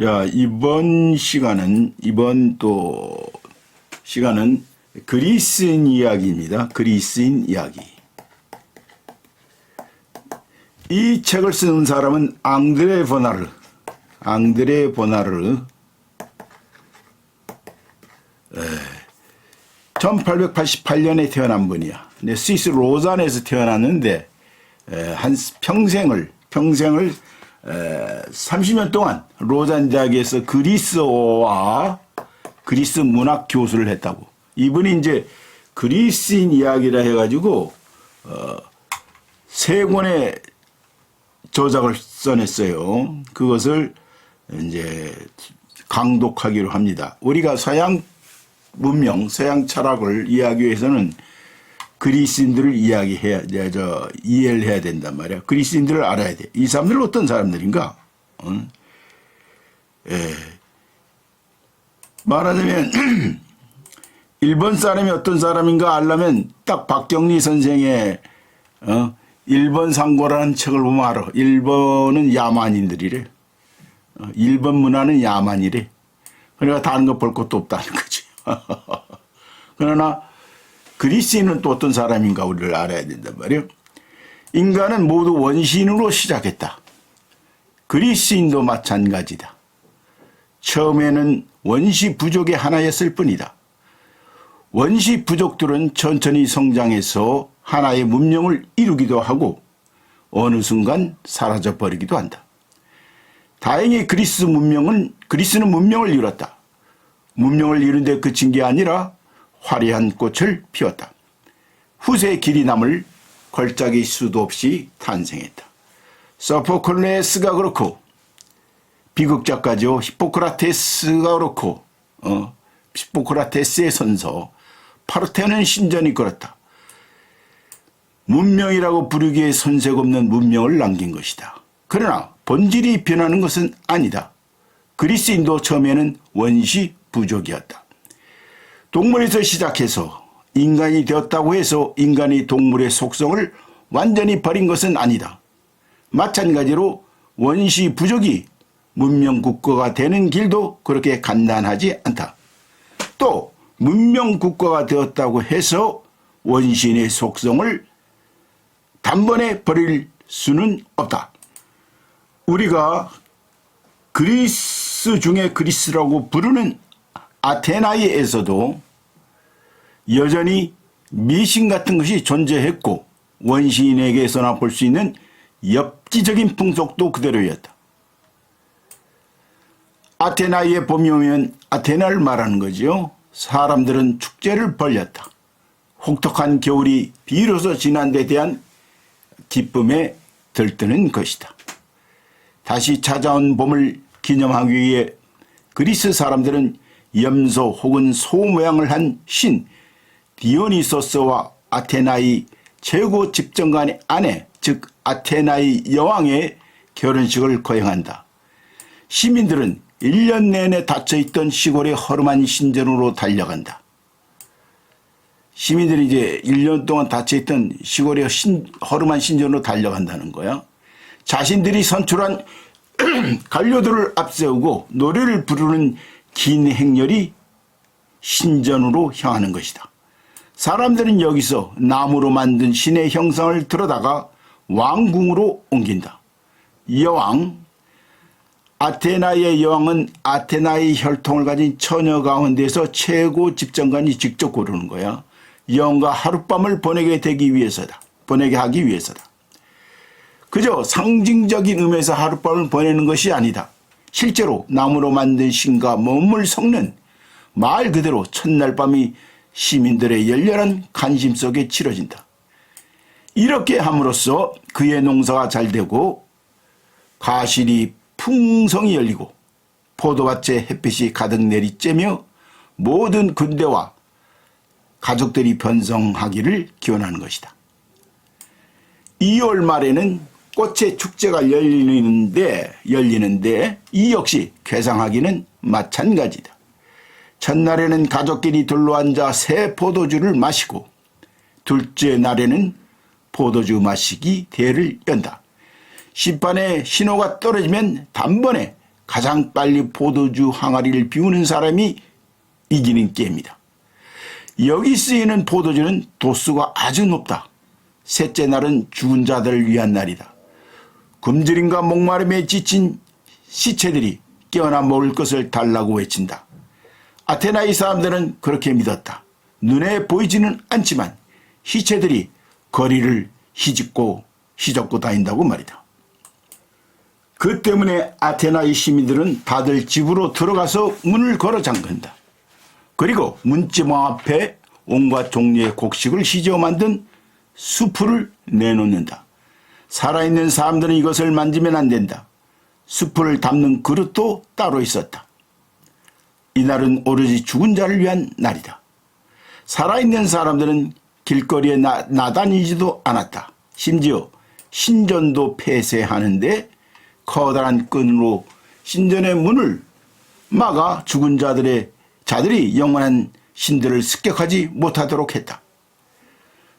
자, 이번 시간은, 이번 또 시간은 그리스인 이야기입니다. 그리스인 이야기. 이 책을 쓴 사람은 앙드레 보나르, 앙드레 보나르, 1888년에 태어난 분이야. 근데 스위스 로잔에서 태어났는데 에, 한 평생을 평생을 에, 30년 동안 로잔 대학에서 그리스어와 그리스 문학 교수를 했다고. 이분이 이제 그리스인 이야기라 해가지고 어, 세 권의 저작을 써냈어요. 그것을 이제 강독하기로 합니다. 우리가 서양 문명, 서양 철학을 이해하기 위해서는 그리스인들을 이야기해야, 네, 저, 이해를 해야 된단 말이야. 그리스인들을 알아야 돼. 이 사람들은 어떤 사람들인가? 어? 예. 말하자면, 일본 사람이 어떤 사람인가 알려면 딱 박경리 선생의, 어, 일본 상고라는 책을 보면 알아. 일본은 야만인들이래. 어, 일본 문화는 야만이래. 그러니까 다른 거 볼 것도 없다는 거지. 그러나 그리스인은 또 어떤 사람인가 우리를 알아야 된단 말이에요. 인간은 모두 원시인으로 시작했다. 그리스인도 마찬가지다. 처음에는 원시 부족의 하나였을 뿐이다. 원시 부족들은 천천히 성장해서 하나의 문명을 이루기도 하고 어느 순간 사라져 버리기도 한다. 다행히 그리스 문명은 그리스는 문명을 이뤘다. 문명을 이룬 데 그친 게 아니라 화려한 꽃을 피웠다. 후세의 길이 남을 걸작의 수도 없이 탄생했다. 서포클레스가 그렇고 비극 작가죠. 히포크라테스가 그렇고 어, 히포크라테스의 선서 파르테는 신전이 그렇다. 문명이라고 부르기에 손색 없는 문명을 남긴 것이다. 그러나 본질이 변하는 것은 아니다. 그리스인도 처음에는 원시 부족이었다. 동물에서 시작해서 인간이 되었다고 해서 인간이 동물의 속성을 완전히 버린 것은 아니다. 마찬가지로 원시 부족이 문명 국가가 되는 길도 그렇게 간단하지 않다. 또 문명 국가가 되었다고 해서 원시인의 속성을 단번에 버릴 수는 없다. 우리가 그리스 중에 그리스라고 부르는 아테나이에서도 여전히 미신 같은 것이 존재했고 원시인에게서나 볼 수 있는 엽기적인 풍속도 그대로였다. 아테나이에 봄이 오면 아테나를 말하는 거지요. 사람들은 축제를 벌렸다. 혹독한 겨울이 비로소 지난 데 대한 기쁨에 들뜨는 것이다. 다시 찾아온 봄을 기념하기 위해 그리스 사람들은 염소 혹은 소 모양을 한 신 디오니소스와 아테나이 최고 집정관의 아내 즉 아테나이 여왕의 결혼식을 거행한다. 시민들은 1년 내내 닫혀있던 시골의 허름한 신전으로 달려간다. 시민들이 이제 1년 동안 닫혀있던 시골의 신, 허름한 신전으로 달려간다는 거야. 자신들이 선출한 관료들을 앞세우고 노래를 부르는 긴 행렬이 신전으로 향하는 것이다. 사람들은 여기서 나무로 만든 신의 형상을 들어다가 왕궁으로 옮긴다. 여왕, 아테나의 여왕은 아테나의 혈통을 가진 처녀 가운데서 최고 집정관이 직접 고르는 거야. 여왕과 하룻밤을 보내게 되기 위해서다. 보내게 하기 위해서다. 그저 상징적인 의미에서 하룻밤을 보내는 것이 아니다. 실제로 나무로 만든 신과 몸을 섞는 말 그대로 첫날 밤이 시민들의 열렬한 관심 속에 치러진다. 이렇게 함으로써 그의 농사가 잘 되고 가실이 풍성히 열리고 포도밭에 햇빛이 가득 내리쬐며 모든 군대와 가족들이 번성하기를 기원하는 것이다. 2월 말에는 꽃의 축제가 열리는데 열리는데 이 역시 괴상하기는 마찬가지다. 첫날에는 가족끼리 둘러앉아 새 포도주를 마시고 둘째 날에는 포도주 마시기 대를 연다. 심판에 신호가 떨어지면 단번에 가장 빨리 포도주 항아리를 비우는 사람이 이기는 게임이다. 여기 쓰이는 포도주는 도수가 아주 높다. 셋째 날은 죽은 자들을 위한 날이다. 굶주림과 목마름에 지친 시체들이 깨어나 먹을 것을 달라고 외친다. 아테나의 사람들은 그렇게 믿었다. 눈에 보이지는 않지만 시체들이 거리를 휘짓고 휘젓고 다닌다고 말이다. 그 때문에 아테나의 시민들은 다들 집으로 들어가서 문을 걸어 잠근다. 그리고 문지방 앞에 온갖 종류의 곡식을 휘저어 만든 수풀을 내놓는다. 살아있는 사람들은 이것을 만지면 안 된다. 수풀을 담는 그릇도 따로 있었다. 이날은 오로지 죽은 자를 위한 날이다. 살아있는 사람들은 길거리에 나, 나다니지도 않았다. 심지어 신전도 폐쇄하는데 커다란 끈으로 신전의 문을 막아 죽은 자들의 자들이 영원한 신들을 습격하지 못하도록 했다.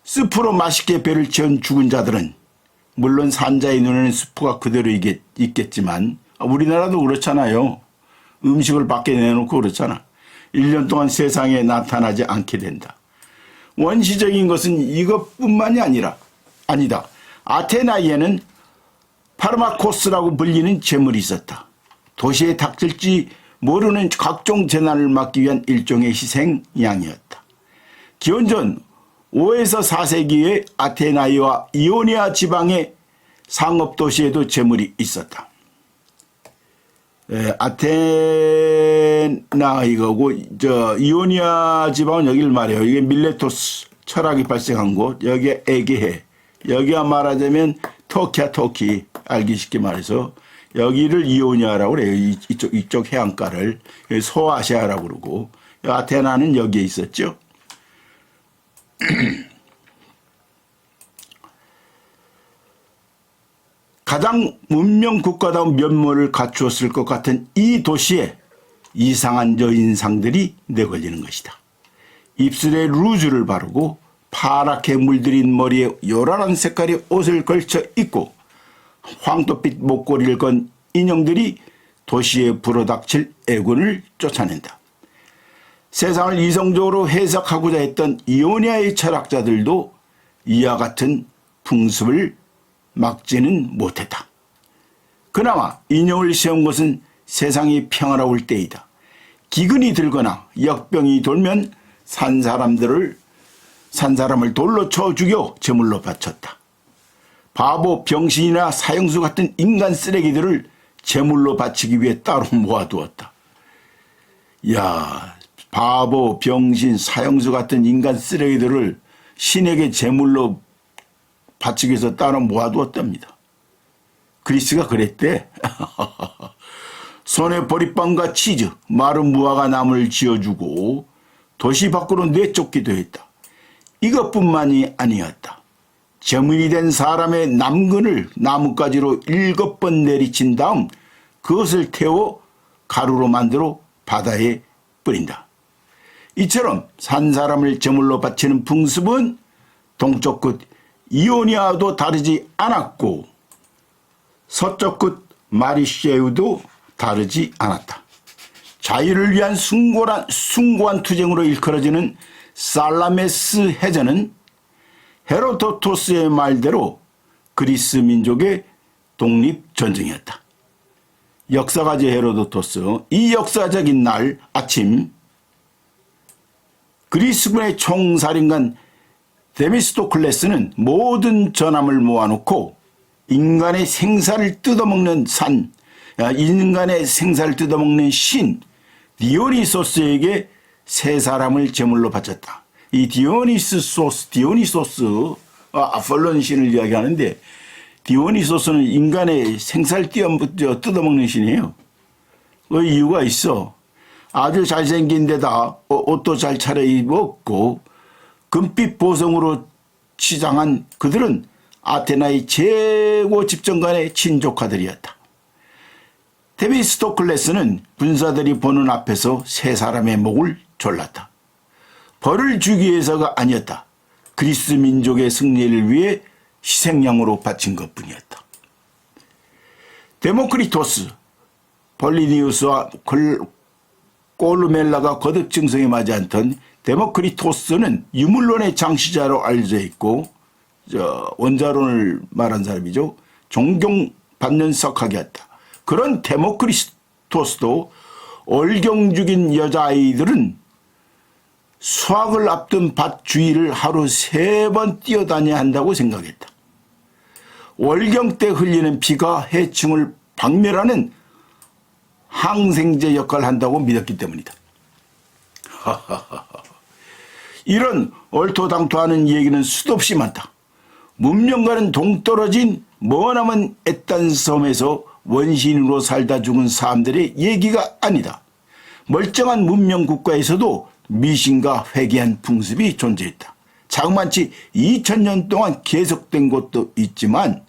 숲으로 맛있게 배를 채운 죽은 자들은 물론 산자의 눈에는 숲가 그대로 있겠, 있겠지만 우리나라도 그렇잖아요. 음식을 밖에 내놓고 그렇잖아. 1년 동안 세상에 나타나지 않게 된다. 원시적인 것은 이것뿐만이 아니라 아니다. 아테나이에는 파르마코스라고 불리는 재물이 있었다. 도시에 닥칠지 모르는 각종 재난을 막기 위한 일종의 희생양이었다. 기원전 5에서 4세기에 아테나이와 이오니아 지방의 상업도시에도 재물이 있었다. 에, 아테나 이거고 저 이오니아 지방은 여기를 말해요. 이게 밀레토스 철학이 발생한 곳. 여기에 에게해. 여기가 말하자면 터키야 터키. 알기 쉽게 말해서 여기를 이오니아라고 그래요. 이쪽 이쪽 해안가를 소아시아라고 그러고 아테나는 여기에 있었죠. 가장 문명 국가다운 면모를 갖추었을 것 같은 이 도시에 이상한 여인상들이 내걸리는 것이다. 입술에 루즈를 바르고 파랗게 물들인 머리에 요란한 색깔의 옷을 걸쳐 입고 황토빛 목걸이를 건 인형들이 도시에 불어닥칠 애군을 쫓아낸다. 세상을 이성적으로 해석하고자 했던 이오니아의 철학자들도 이와 같은 풍습을 막지는 못했다. 그나마 인형을 세운 것은 세상이 평화로울 때이다. 기근이 들거나 역병이 돌면 산 사람들을 산 사람을 돌로 쳐 죽여 제물로 바쳤다. 바보, 병신이나 사형수 같은 인간 쓰레기들을 제물로 바치기 위해 따로 모아두었다. 야, 바보, 병신, 사형수 같은 인간 쓰레기들을 신에게 제물로 바치기 위해서 따로 모아두었답니다. 그리스가 그랬대. 손에 보리빵과 치즈, 마른 무화과 나무를 지어주고 도시 밖으로 내쫓기도 했다. 이것뿐만이 아니었다. 저문이 된 사람의 남근을 나뭇가지로 일곱 번 내리친 다음 그것을 태워 가루로 만들어 바다에 뿌린다. 이처럼 산 사람을 제물로 바치는 풍습은 동쪽 끝 이오니아도 다르지 않았고 서쪽 끝 마리쉐우도 다르지 않았다. 자유를 위한 숭고한, 숭고한 투쟁으로 일컬어지는 살라메스 해전은 헤로도토스의 말대로 그리스 민족의 독립전쟁이었다. 역사가지 헤로도토스, 이 역사적인 날 아침 그리스군의 총사령관 데미스토클레스는 모든 전함을 모아놓고 인간의 생사를 뜯어먹는 산, 인간의 생사를 뜯어먹는 신 디오니소스에게 세 사람을 제물로 바쳤다. 이 디오니스소스, 디오니소스, 아, 아폴론 신을 이야기하는데 디오니소스는 인간의 생사를 뜯어먹는 신이에요. 그 이유가 있어. 아주 잘생긴 데다 옷도 잘 차려입었고 금빛 보성으로 치장한 그들은 아테나의 최고 집정관의 친조카들이었다. 데비스토클레스는 군사들이 보는 앞에서 세 사람의 목을 졸랐다. 벌을 주기 위해서가 아니었다. 그리스 민족의 승리를 위해 희생양으로 바친 것뿐이었다. 데모크리토스, 볼리니우스와 콜- 꼴루멜라가 거듭 증성에 맞지 않던 데모크리토스는 유물론의 장시자로 알려져 있고 저 원자론을 말한 사람이죠. 존경받는 석학이었다. 그런 데모크리토스도 얼경 죽인 여자아이들은 수학을 앞둔 밭 주위를 하루 세 번 뛰어다녀야 한다고 생각했다. 월경 때 흘리는 피가 해충을 박멸하는 항생제 역할을 한다고 믿었기 때문이다. 이런 얼토당토하는 얘기는 수도 없이 많다. 문명과는 동떨어진 머나먼 애딴 섬에서 원시인으로 살다 죽은 사람들의 얘기가 아니다. 멀쩡한 문명 국가에서도 미신과 회개한 풍습이 존재했다. 자그만치 2000년 동안 계속된 것도 있지만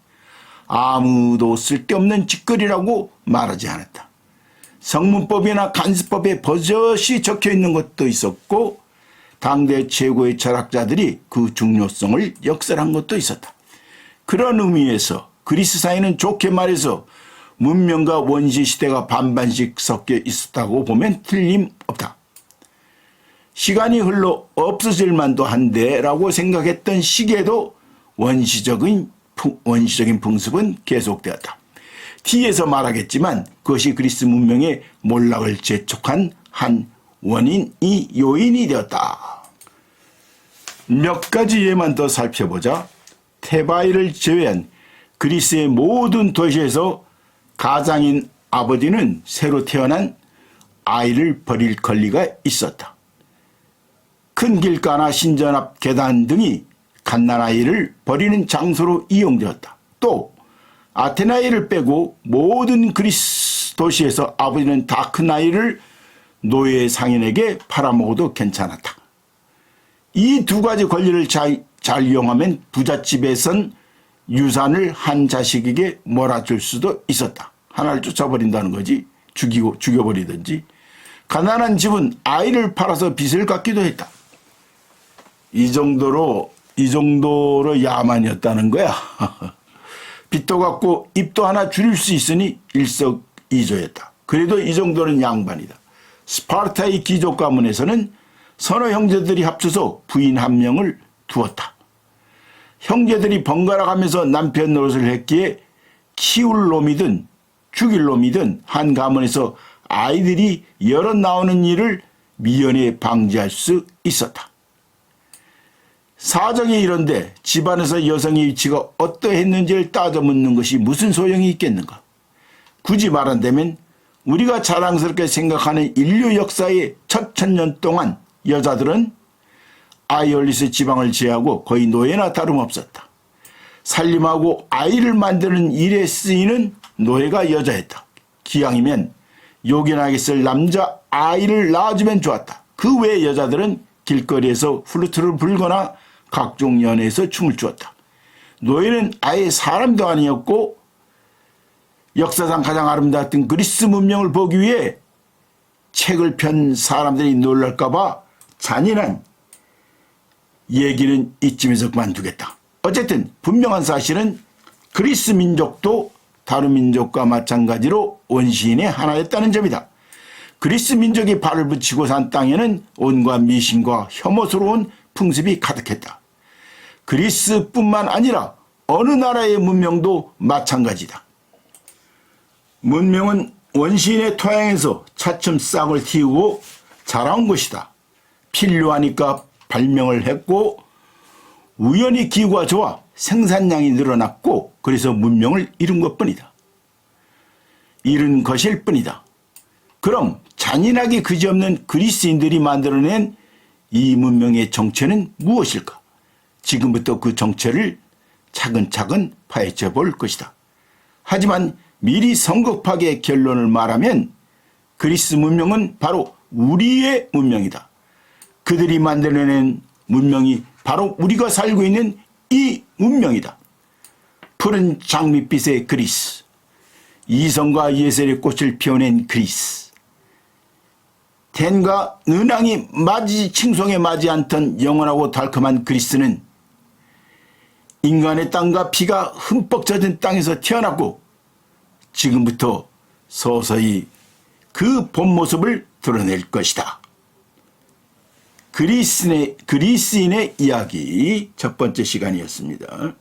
아무도 쓸데없는 짓거리라고 말하지 않았다. 성문법이나 간수법에 버젓이 적혀 있는 것도 있었고 당대 최고의 철학자들이 그 중요성을 역설한 것도 있었다. 그런 의미에서 그리스 사회는 좋게 말해서 문명과 원시 시대가 반반씩 섞여 있었다고 보면 틀림없다. 시간이 흘러 없어질 만도 한데라고 생각했던 시기에도 원시적인 풍- 원시적인 풍습은 계속되었다. 뒤에서 말하겠지만 그것이 그리스 문명의 몰락을 재촉한 한 원인이 요인이 되었다. 몇 가지 예만 더 살펴보자. 테바이를 제외한 그리스의 모든 도시에서 가장인 아버지는 새로 태어난 아이를 버릴 권리가 있었다. 큰 길가나 신전 앞 계단 등이 갓난아이를 버리는 장소로 이용되었다. 또 아테나이를 빼고 모든 그리스 도시에서 아버지는 다큰 아이를 노예 상인에게 팔아먹어도 괜찮았다. 이 두 가지 권리를 잘, 잘 이용하면 부잣집에선 유산을 한 자식에게 몰아줄 수도 있었다. 하나를 쫓아버린다는 거지. 죽이고, 죽여버리든지. 가난한 집은 아이를 팔아서 빚을 갚기도 했다. 이 정도로, 이 정도로 야만이었다는 거야. 빚도 갚고 입도 하나 줄일 수 있으니 일석이조였다. 그래도 이 정도는 양반이다. 스파르타의 귀족 가문에서는 서너 형제들이 합쳐서 부인 한 명을 두었다. 형제들이 번갈아 가면서 남편 노릇을 했기에 키울 놈이든 죽일 놈이든 한 가문에서 아이들이 여럿 나오는 일을 미연에 방지할 수 있었다. 사정이 이런데 집안에서 여성의 위치가 어떠했는지를 따져 묻는 것이 무슨 소용이 있겠는가? 굳이 말한다면 우리가 자랑스럽게 생각하는 인류 역사의 첫 천년 동안 여자들은 아이올리스 지방을 제하고 거의 노예나 다름없었다. 살림하고 아이를 만드는 일에 쓰이는 노예가 여자였다. 기왕이면 요긴하게 쓸 남자 아이를 낳아주면 좋았다. 그 외 여자들은 길거리에서 플루트를 불거나 각종 연회에서 춤을 추었다. 노예는 아예 사람도 아니었고 역사상 가장 아름다웠던 그리스 문명을 보기 위해 책을 편 사람들이 놀랄까봐 잔인한 얘기는 이쯤에서 그만두겠다. 어쨌든 분명한 사실은 그리스 민족도 다른 민족과 마찬가지로 원시인의 하나였다는 점이다. 그리스 민족이 발을 붙이고 산 땅에는 온갖 미신과 혐오스러운 풍습이 가득했다. 그리스뿐만 아니라 어느 나라의 문명도 마찬가지다. 문명은 원시인의 토양에서 차츰 싹을 틔우고 자라온 것이다. 필요하니까 발명을 했고 우연히 기후가 좋아 생산량이 늘어났고 그래서 문명을 이룬 것뿐이다. 이룬 것일 뿐이다. 그럼 잔인하게 그지없는 그리스인들이 만들어낸 이 문명의 정체는 무엇일까? 지금부터 그 정체를 차근차근 파헤쳐 볼 것이다. 하지만 미리 성급하게 결론을 말하면 그리스 문명은 바로 우리의 문명이다. 그들이 만들어낸 문명이 바로 우리가 살고 있는 이 문명이다. 푸른 장밋빛의 그리스. 이성과 예술의 꽃을 피워낸 그리스. 댄과 은항이 맞이 칭송에 맞이 않던 영원하고 달콤한 그리스는 인간의 땅과 피가 흠뻑 젖은 땅에서 태어났고 지금부터 서서히 그 본 모습을 드러낼 것이다. 그리스인의, 그리스인의 이야기 첫 번째 시간이었습니다.